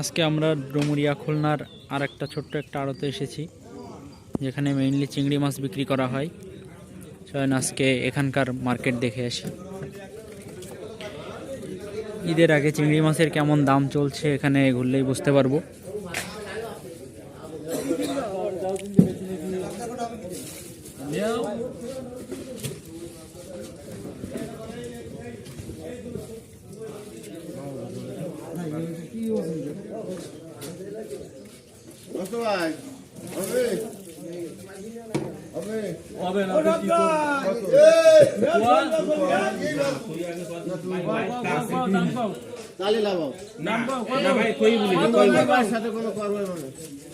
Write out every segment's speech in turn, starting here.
আজকে আমরা ডুমুরিয়া খুলনার আর একটা ছোট্ট একটা আড়তে এসেছি, যেখানে মেইনলি চিংড়ি মাছ বিক্রি করা হয়। চলেন আজকে এখানকার মার্কেট দেখে আসি। ঈদের আগে চিংড়ি মাছের কেমন দাম চলছে এখানে ঘুরলেই বুঝতে পারব।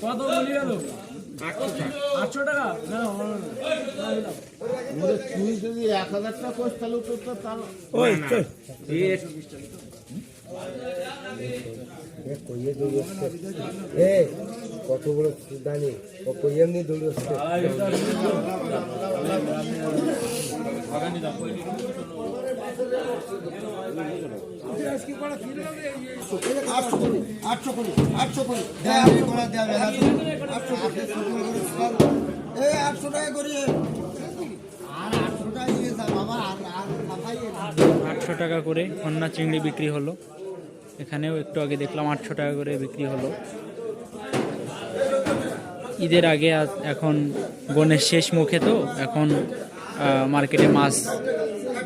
কত বলি? গেল আটশো টাকা। না তুই যদি এক হাজার টাকা কোষ তাহলে তো তো তাহলে এ দানি ও দৌড় আসছে আটশো আটশো করে আটশো টাকা আটশো টাকা করে হন্না চিংড়ি বিক্রি হলো। এখানেও একটু আগে দেখলাম আটশো টাকা করে বিক্রি হলো। ঈদের আগে এখন বনের শেষ মুখে তো এখন মার্কেটে মাছ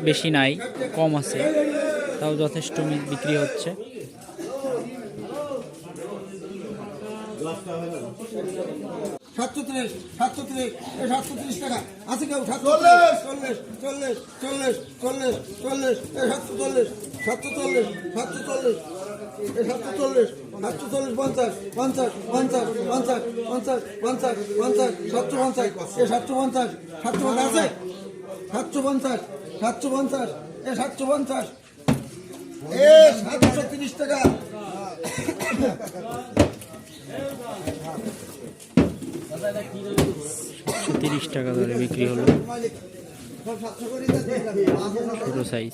বেশি নাই কম আছে তাও যথেষ্ট বিক্রি হচ্ছে। সাতশো ত্রিশ সাতশো ত্রিশ সাতশো ত্রিশ টাকা। আছে কেউ? সাতশো চল্লিশ! চল্লিশ চল্লিশ চল্লিশ চল্লিশ এই সাতশো চল্লিশ সাতশো চল্লিশ সাতশো চল্লিশ পঞ্চাশ পঞ্চাশ পঞ্চাশ পঞ্চাশ পঞ্চাশ পঞ্চাশ পঞ্চাশ সাতশো পঞ্চাশ সাতশো পঞ্চাশ সাতশো পঞ্চাশ আছে? সাতশো পঞ্চাশ সাতশো পঞ্চাশ এ সাতশো পঞ্চাশ। এ সাতশো তিরিশ টাকা। তিরিশ টাকা ধরে বিক্রি হলো। ছোটো সাইজ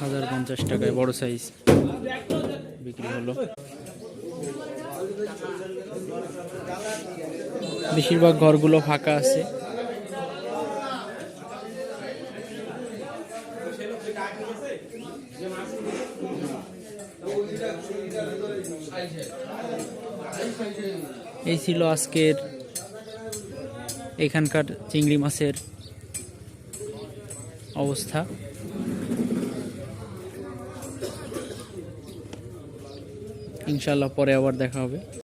হাজার পঞ্চাশ। টাকায় বড় সাইজ বিক্রি হলো। বেশিরভাগ ঘরগুলো ফাঁকা আছে। এই ছিল আজকের এখানকার চিংড়ি মাছের অবস্থা। ইনশাল্লাহ পরে আবার দেখা হবে।